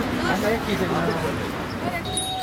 아사히키 되나?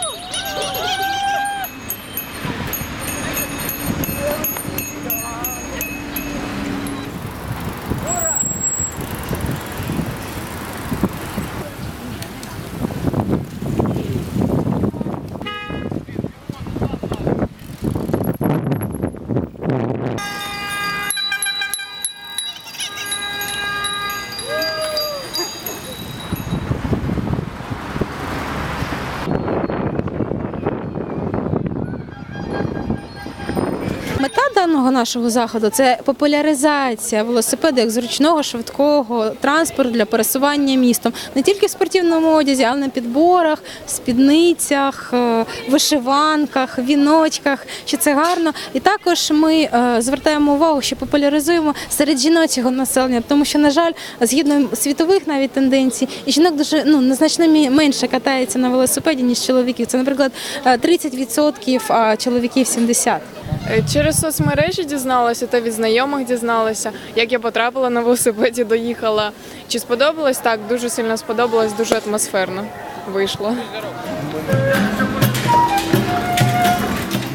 Даного нашого заходу це популяризація велосипеду як зручного швидкого транспорту для пересування містом не тільки в спортивному одязі, але й на підборах, спідницях, е, вишиванках, віночках. Що це гарно. І також ми е, звертаємо увагу, що популяризуємо серед жіночого населення, тому що, на жаль, згідно світових навіть тенденцій, і жінок дуже ну незначно менше катається на велосипеді ніж чоловіків. Це, наприклад, е, 30%, а чоловіків 70%. Е, Через соцмережі дізналася та від знайомих дізналася, як я потрапила на велосипеді, доїхала. Чи сподобалось? Так, дуже сильно сподобалось, дуже атмосферно вийшло.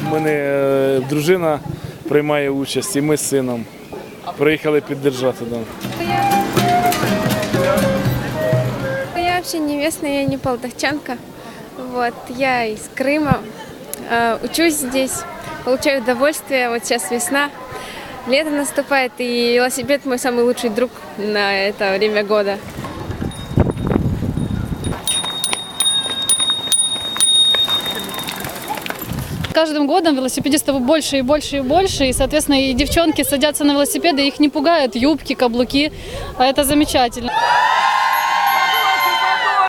У мене е, дружина приймає участь, і ми з сином приїхали піддержати. Да. Я вообще не я не полтавчанка. Вот, я из Крыма, э, учусь здесь, получаю удовольствие. Вот сейчас весна, лето наступает, и велосипед мой самый лучший друг на это время года. Каждым годом велосипедистов больше и больше и больше, и, соответственно, и девчонки садятся на велосипеды, их не пугают юбки, каблуки, а это замечательно.